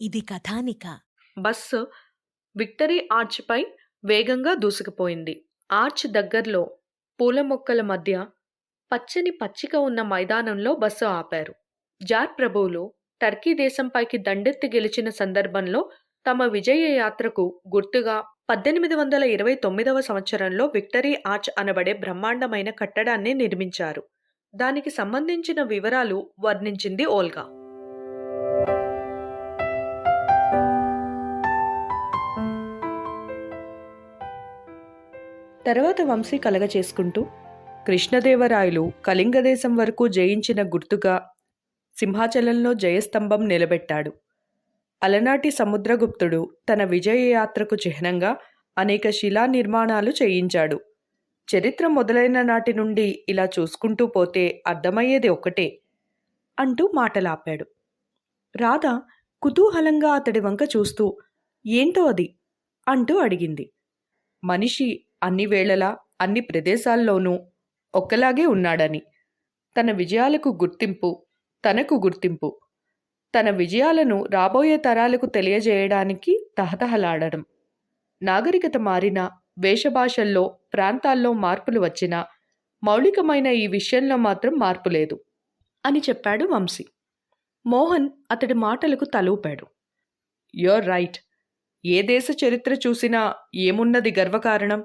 ఇది కథానిక. Bus victory ఆర్చ్పై వేగంగా దూసుకుపోయింది. Arch దగ్గర్లో పూల మొక్కల మధ్య పచ్చని పచ్చిక ఉన్న మైదానంలో బస్సు ఆపారు. జార్ ప్రభువులు టర్కీ దేశంపైకి దండెత్తి గెలిచిన సందర్భంలో తమ విజయ యాత్రకు గుర్తుగా పద్దెనిమిది వందల ఇరవై తొమ్మిదవ సంవత్సరంలో విక్టరీ ఆర్చ్ అనబడే బ్రహ్మాండమైన కట్టడాన్ని నిర్మించారు. దానికి సంబంధించిన వివరాలు వర్ణించింది ఓల్గా. తర్వాత వంశీ కలగ చేసుకుంటూ కృష్ణదేవరాయలు కళింగదేశం వరకు జయించిన గుర్తుగా సింహాచలంలో జయస్తంభం నిలబెట్టాడు. అలనాటి సముద్రగుప్తుడు తన విజయయాత్రకు చిహ్నంగా అనేక శిలా నిర్మాణాలు చేయించాడు. చరిత్ర మొదలైన నాటి నుండి ఇలా చూసుకుంటూ పోతే అర్థమయ్యేది ఒకటే అంటూ మాటలాపాడు. రాధ కుతూహలంగా అతడి వంక చూస్తూ ఏంటో అది? అంటూ అడిగింది. మనిషి అన్ని వేళలా అన్ని ప్రదేశాల్లోనూ ఒక్కలాగే ఉన్నాడని. తన విజయాలకు గుర్తింపు తనకు గుర్తింపు. తన విజయాలను రాబోయే తరాలకు తెలియజేయడానికి తహతహలాడడం. నాగరికత మారినా వేషభాషల్లో ప్రాంతాల్లో మార్పులు వచ్చినా మౌలికమైన ఈ విషయంలో మాత్రం మార్పు లేదు అని చెప్పాడు వంశీ. మోహన్ అతడి మాటలకు తలూపాడు. Your right. ఏ దేశ చరిత్ర చూసినా ఏమున్నది గర్వకారణం?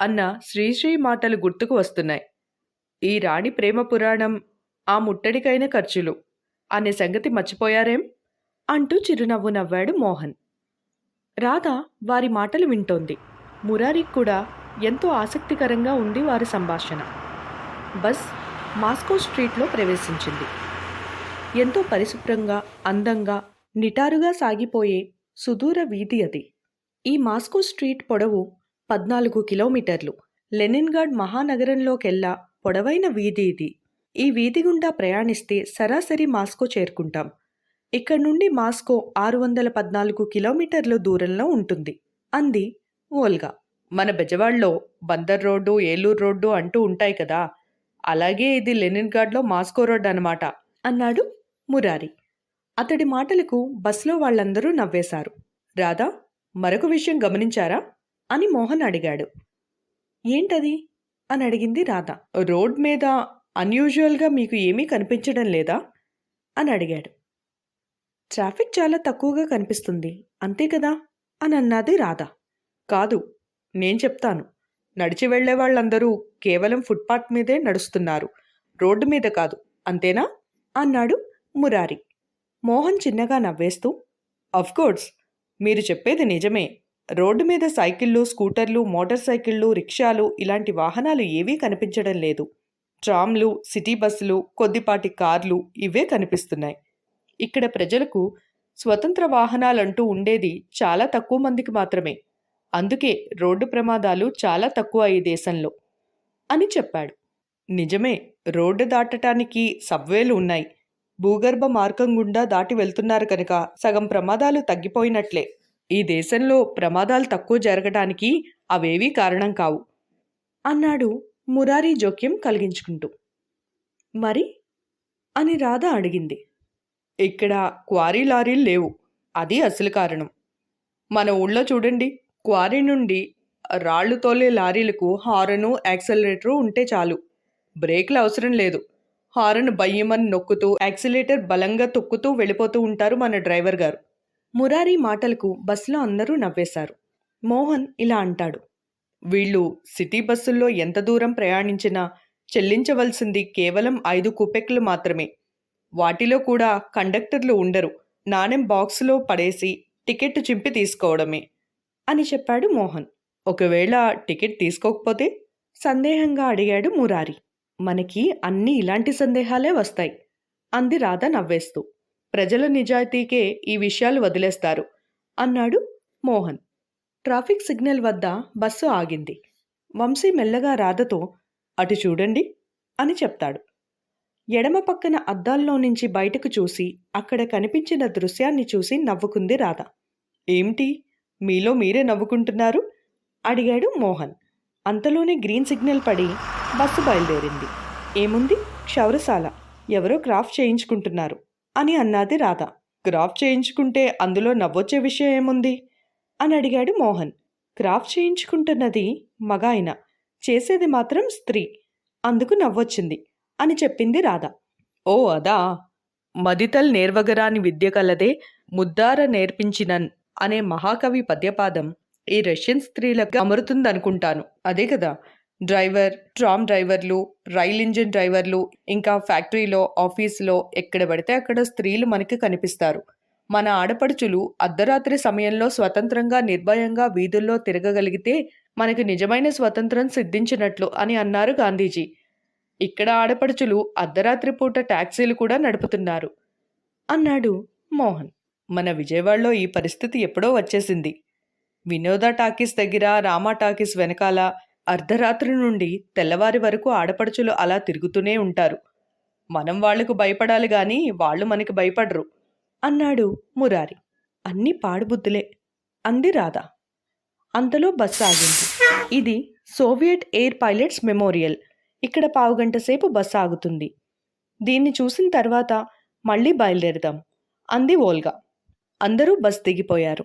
అన్న శ్రీశ్రీ మాటలు గుర్తుకు వస్తున్నాయి. ఈ రాణి ప్రేమ పురాణం ఆ ముట్టడికైన ఖర్చులు అనే సంగతి మర్చిపోయారేం? అంటూ చిరునవ్వు నవ్వాడు మోహన్. రాధ వారి మాటలు వింటోంది. మురారికి కూడా ఎంతో ఆసక్తికరంగా ఉంది వారి సంభాషణ. బస్ మాస్కో స్ట్రీట్లో ప్రవేశించింది. ఎంతో పరిశుభ్రంగా అందంగా నిటారుగా సాగిపోయే సుదూర వీధి అది. ఈ మాస్కో స్ట్రీట్ పొడవు పద్నాలుగు కిలోమీటర్లు. లెనిన్గాడ్ మహానగరంలోకెల్లా పొడవైన వీధి ఇది. ఈ వీధి గుండా ప్రయాణిస్తే సరాసరి మాస్కో చేరుకుంటాం. ఇక్కడ నుండి మాస్కో ఆరు వందల పద్నాలుగు కిలోమీటర్ల దూరంలో ఉంటుంది. అంది ఓల్గా మన బెజవాడలో బందర్ రోడ్డు ఏలూరు రోడ్డు అంటూ ఉంటాయి కదా. అలాగే ఇది లెనిన్గాడ్లో మాస్కో రోడ్ అనమాట అన్నాడు మురారి. అతడి మాటలకు బస్లో వాళ్ళందరూ నవ్వేశారు. రాధా మరొక విషయం గమనించారా? అని మోహన్ అడిగాడు. ఏంటది? అని అడిగింది రాధ. రోడ్ మీద అన్యూజువల్గా మీకు ఏమీ కనిపించడం లేదా? అని అడిగాడు. ట్రాఫిక్ చాలా తక్కువగా కనిపిస్తుంది అంతే కదా? అని అన్నది రాధ. కాదు నేను చెప్తాను. నడిచి వెళ్ళే వాళ్ళందరూ కేవలం ఫుట్పాత్ మీదే నడుస్తున్నారు. రోడ్డు మీద కాదు అంతేనా? అన్నాడు మురారి. మోహన్ చిన్నగా నవ్వేస్తూ అఫ్కోర్స్ మీరు చెప్పేది నిజమే. రోడ్డు మీద సైకిళ్ళు స్కూటర్లు మోటార్ సైకిళ్ళు రిక్షాలు ఇలాంటి వాహనాలు ఏవీ కనిపించడం లేదు. ట్రామ్లు సిటీ బస్సులు కొద్దిపాటి కార్లు ఇవే కనిపిస్తున్నాయి. ఇక్కడ ప్రజలకు స్వతంత్ర వాహనాలంటూ ఉండేది చాలా తక్కువ మందికి మాత్రమే. అందుకే రోడ్డు ప్రమాదాలు చాలా తక్కువ ఈ దేశంలో అని చెప్పాడు. నిజమే రోడ్డు దాటటానికి సబ్వేలు ఉన్నాయి. భూగర్భ మార్గం గుండా దాటి వెళ్తున్నారు కనుక సగం ప్రమాదాలు తగ్గిపోయినట్లే. ఈ దేశంలో ప్రమాదాలు తక్కువ జరగడానికి అవేవీ కారణం కావు అన్నాడు మురారి జోక్యం కలిగించుకుంటూ. మరి? అని రాధ అడిగింది. ఇక్కడ క్వారీ లారీలు లేవు అది అసలు కారణం. మన ఊళ్ళో చూడండి క్వారీ నుండి రాళ్ళు తోలే లారీలకు హారను యాక్సలరేటరు ఉంటే చాలు. బ్రేక్లు అవసరం లేదు. హారన్ బయ్యమని నొక్కుతూ యాక్సిలేటర్ బలంగా తొక్కుతూ వెళ్ళిపోతూ ఉంటారు మన డ్రైవర్ గారు మురారి మాటలకు బస్సులో అందరూ నవ్వేశారు. మోహన్ ఇలా అంటాడు. వీళ్ళు సిటీ బస్సుల్లో ఎంత దూరం ప్రయాణించినా చెల్లించవలసింది కేవలం ఐదు కుపెక్లు మాత్రమే. వాటిలో కూడా కండక్టర్లు ఉండరు. నాణెం బాక్సులో పడేసి టికెట్ చింపి తీసుకోవడమే అని చెప్పాడు మోహన్. ఒకవేళ టికెట్ తీసుకోకపోతే? సందేహంగా అడిగాడు మురారి. మనకి అన్నీ ఇలాంటి సందేహాలే వస్తాయి అంది రాధ నవ్వేస్తూ. ప్రజల నిజాయితీకే ఈ విషయాలు వదిలేస్తారు అన్నాడు మోహన్. ట్రాఫిక్ సిగ్నల్ వద్ద బస్సు ఆగింది. వంశీ మెల్లగా రాధతో అటు చూడండి అని చెప్తాడు. ఎడమ పక్కన అద్దాల్లో నుంచి బయటకు చూసి అక్కడ కనిపించిన దృశ్యాన్ని చూసి నవ్వుకుంది రాధ. ఏమిటి? మీలో మీరే నవ్వుకుంటున్నారు? అడిగాడు మోహన్. అంతలోనే గ్రీన్ సిగ్నల్ పడి బస్సు బయలుదేరింది. ఏముంది? క్షౌరశాల. ఎవరో క్రాఫ్ట్ చేయించుకుంటున్నారు. అని అన్నది రాధ. క్రాఫ్ చేయించుకుంటే అందులో నవ్వొచ్చే విషయం ఏముంది? అని అడిగాడు మోహన్. క్రాఫ్ చేయించుకుంటున్నది మగ ఆయన చేసేది మాత్రం స్త్రీ. అందుకు నవ్వొచ్చింది అని చెప్పింది రాధ. ఓ అదా. మదితల్ నేర్వగరాని విద్య కలదే ముద్దార నేర్పించినన్ అనే మహాకవి పద్యపాదం ఈ రష్యన్ స్త్రీలకు అమరుతుందనుకుంటాను. అదే కదా. డ్రైవర్ ట్రామ్ డ్రైవర్లు రైల్ ఇంజిన్ డ్రైవర్లు ఇంకా ఫ్యాక్టరీలో ఆఫీసులో ఎక్కడ పడితే అక్కడ స్త్రీలు మనకి కనిపిస్తారు. మన ఆడపడుచులు అర్ధరాత్రి సమయంలో స్వతంత్రంగా నిర్భయంగా వీధుల్లో తిరగగలిగితే మనకి నిజమైన స్వతంత్రం సిద్ధించినట్లు అని అన్నారు గాంధీజీ. ఇక్కడ ఆడపడుచులు అర్ధరాత్రి పూట ట్యాక్సీలు కూడా నడుపుతున్నారు. అన్నాడు మోహన్. మన విజయవాడలో ఈ పరిస్థితి ఎప్పుడో వచ్చేసింది. వినోద టాకీస్ దగ్గర రామా టాకీస్ వెనకాల అర్ధరాత్రి నుండి తెల్లవారి వరకు ఆడపడుచులు అలా తిరుగుతూనే ఉంటారు. మనం వాళ్ళకు భయపడాలి గాని వాళ్ళు మనకి భయపడరు అన్నాడు మురారి. అన్నీ పాడుబుద్ధులే అంది రాధా. అంతలో బస్సు ఆగింది. ఇది సోవియట్ ఎయిర్ పైలట్స్ మెమోరియల్. ఇక్కడ పావుగంట సేపు బస్సు ఆగుతుంది. దీన్ని చూసిన తర్వాత మళ్ళీ బయలుదేరుదాం అంది ఓల్గా అందరూ బస్ దిగిపోయారు.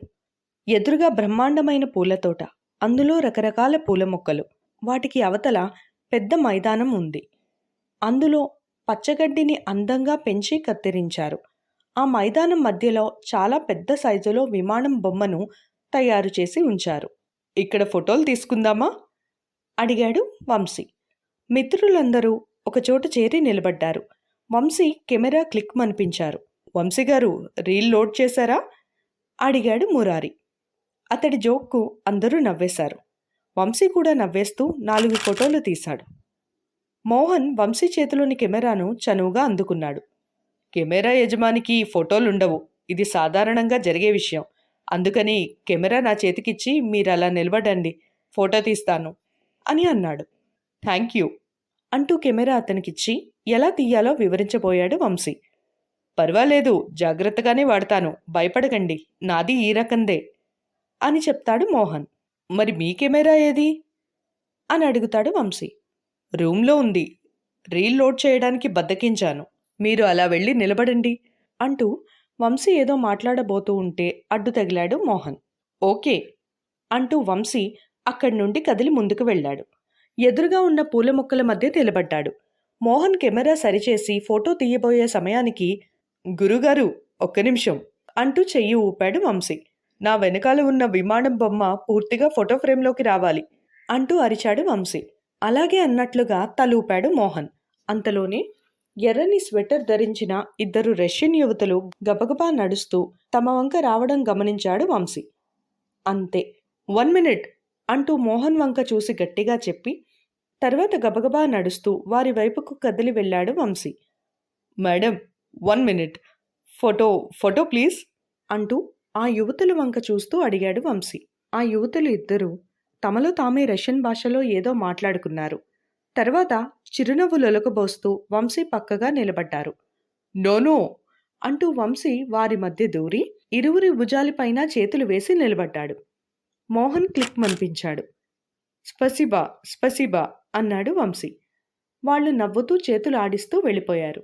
ఎదురుగా బ్రహ్మాండమైన పూలతోట అందులో రకరకాల పూల మొక్కలు. వాటికి అవతల పెద్ద మైదానం ఉంది. అందులో పచ్చగడ్డిని అందంగా పెంచి కత్తిరించారు. ఆ మైదానం మధ్యలో చాలా పెద్ద సైజులో విమానం బొమ్మను తయారు చేసి ఉంచారు. ఇక్కడ ఫోటోలు తీసుకుందామా? అడిగాడు వంశీ. మిత్రులందరూ ఒకచోట చేరి నిలబడ్డారు. వంశీ కెమెరా క్లిక్ మనిపించారు. వంశీ గారు రీల్ లోడ్ చేశారా? అడిగాడు మురారి. అతడి జోక్కు అందరూ నవ్వేశారు. వంశీ కూడా నవ్వేస్తూ నాలుగు ఫోటోలు తీశాడు. మోహన్ వంశీ చేతిలోని కెమెరాను చనువుగా అందుకున్నాడు. కెమెరా యజమానికి ఈ ఫోటోలుండవు. ఇది సాధారణంగా జరిగే విషయం. అందుకని కెమెరా నా చేతికిచ్చి మీరు అలా నిలబడండి. ఫోటో తీస్తాను అని అన్నాడు. థ్యాంక్ యూ అంటూ కెమెరా అతనికిచ్చి ఎలా తీయాలో వివరించబోయాడు వంశీ. పర్వాలేదు జాగ్రత్తగానే వాడతాను. భయపడకండి. నాది ఈ రకందే. అని చెప్తాడు మోహన్. మరి మీ కెమెరా ఏది? అని అడుగుతాడు వంశీ. రూమ్లో ఉంది. రీల్ లోడ్ చేయడానికి బద్దకించాను. మీరు అలా వెళ్ళి నిలబడండి అంటూ వంశీ ఏదో మాట్లాడబోతూ ఉంటే అడ్డు తగిలాడు మోహన్. ఓకే అంటూ వంశీ అక్కడి నుండి కదిలి ముందుకు వెళ్ళాడు. ఎదురుగా ఉన్న పూల మొక్కల మధ్య నిలబడ్డాడు. మోహన్ కెమెరా సరిచేసి ఫోటో తీయబోయే సమయానికి గురుగారు ఒక్క నిమిషం అంటూ చెయ్యి ఊపాడు వంశీ. నా వెనకాల ఉన్న విమానం బొమ్మ పూర్తిగా ఫోటో ఫ్రేమ్లోకి రావాలి అంటూ అరిచాడు వంశీ. అలాగే అన్నట్లుగా తలూపాడు మోహన్. అంతలోనే ఎర్రని స్వెటర్ ధరించిన ఇద్దరు రష్యన్ యువతులు గబగబా నడుస్తూ తమ వంక రావడం గమనించాడు వంశీ. అంతే వన్ మినిట్ అంటూ మోహన్ వంక చూసి గట్టిగా చెప్పి తర్వాత గబగబా నడుస్తూ వారి వైపుకు కదిలి వెళ్ళాడు Vamsi. Madam one minute. Photo photo please అంటూ ఆ యువతుల వంక చూస్తూ అడిగాడు వంశీ. ఆ యువతులు ఇద్దరూ తమలో తామే రష్యన్ భాషలో ఏదో మాట్లాడుకున్నారు. తర్వాత చిరునవ్వు లొలకబోస్తూ వంశీ పక్కగా నిలబడ్డారు. నోనో అంటూ వంశీ వారి మధ్య దూరి ఇరువురి భుజాలిపైన చేతులు వేసి నిలబడ్డాడు. మోహన్ క్లిక్ మనిపించాడు. స్పసిబా స్పసిబా అన్నాడు వంశీ. వాళ్ళు నవ్వుతూ చేతులు ఆడిస్తూ వెళ్ళిపోయారు.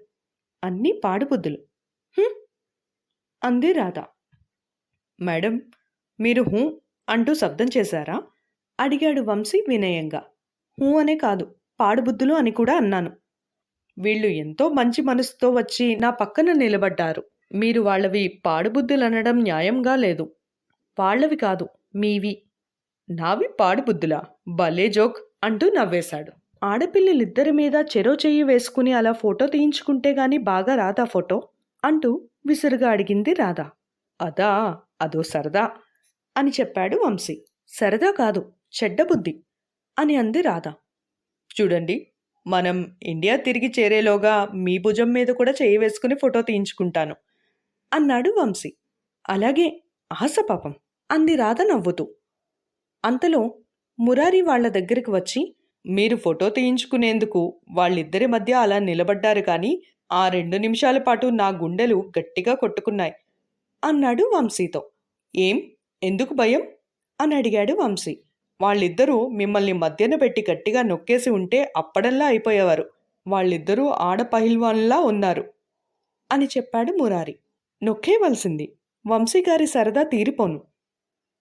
అన్నీ పాడుబుద్ధులు. అంది రాధా. మేడం మీరు హూ అంటూ శబ్దం చేశారా? అడిగాడు వంశీ వినయంగా. హూ అనే కాదు పాడుబుద్ధులు అని కూడా అన్నాను. వీళ్ళు ఎంతో మంచి మనసుతో వచ్చి నా పక్కన నిలబడ్డారు. మీరు వాళ్ళవి పాడుబుద్ధులు అనడం న్యాయంగా లేదు. వాళ్ళవి కాదు మీవి. నావి పాడుబుద్ధులా? భలే జోక్ అంటూ నవ్వేశాడు. ఆడపిల్లలిద్దరి మీద చెరో చెయ్యి వేసుకుని అలా ఫోటో తీయించుకుంటే గాని బాగా రాదా ఫోటో? అంటూ విసురుగా అడిగింది రాధా. అదా? అదో సరదా అని చెప్పాడు వంశీ. సరదా కాదు చెడ్డ బుద్ధి అని అంది రాధ. చూడండి మనం ఇండియా తిరిగి చేరేలోగా మీ భుజం మీద కూడా చేయి వేసుకుని ఫోటో తీయించుకుంటాను అన్నాడు వంశీ. అలాగే ఆశ పాపం అంది రాధ నవ్వుతూ. అంతలో మురారి వాళ్ళ దగ్గరికి వచ్చి మీరు ఫోటో తీయించుకునేందుకు వాళ్ళిద్దరి మధ్య అలా నిలబడ్డారు కానీ ఆ రెండు నిమిషాల పాటు నా గుండెలు గట్టిగా కొట్టుకున్నాయి అన్నాడు వంశీతో. ఏం? ఎందుకు భయం? అని అడిగాడు వంశీ. వాళ్ళిద్దరూ మిమ్మల్ని మధ్యన పెట్టి గట్టిగా నొక్కేసి ఉంటే అప్పడల్లా అయిపోయేవారు. వాళ్ళిద్దరూ ఆడ పహిల్వాన్లా ఉన్నారు అని చెప్పాడు మురారి. నొక్కేవలసింది వంశీగారి సరదా తీరిపోను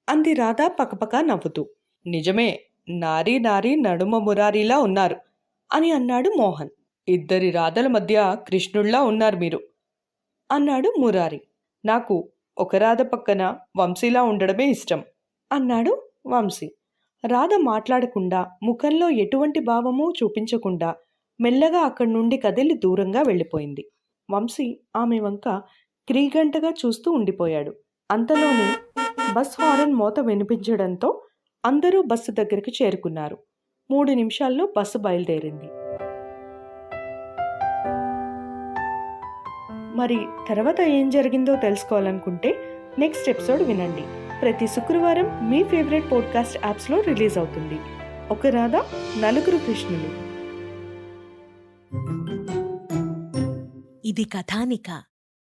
అంది రాధా పకపక నవ్వుతూ. నిజమే నారీ నారీ నడుమ మురారీలా ఉన్నారు అని అన్నాడు మోహన్. ఇద్దరి రాధల మధ్య కృష్ణుళ్ళా ఉన్నారు మీరు అన్నాడు మురారి. నాకు ఒక రాధ పక్కన వంశీలా ఉండడమే ఇష్టం. అన్నాడు వంశీ. రాధ మాట్లాడకుండా ముఖంలో ఎటువంటి భావమూ చూపించకుండా మెల్లగా అక్కడి నుండి కదిలి దూరంగా వెళ్ళిపోయింది. వంశీ ఆమె వంక క్రీగంటగా చూస్తూ ఉండిపోయాడు. అంతలోనే బస్ హారన్ మోత వినిపించడంతో అందరూ బస్సు దగ్గరికి చేరుకున్నారు. మూడు నిమిషాల్లో బస్సు బయలుదేరింది. మరి తర్వాత ఏం జరిగిందో తెలుసుకోవాలనుకుంటే నెక్స్ట్ ఎపిసోడ్ వినండి. ప్రతి శుక్రవారం మీ ఫేవరెట్ పోడ్కాస్ట్ యాప్స్లో రిలీజ్ అవుతుంది. ఒక రాధ నలుగురు కృష్ణులు. ఇది కథానిక.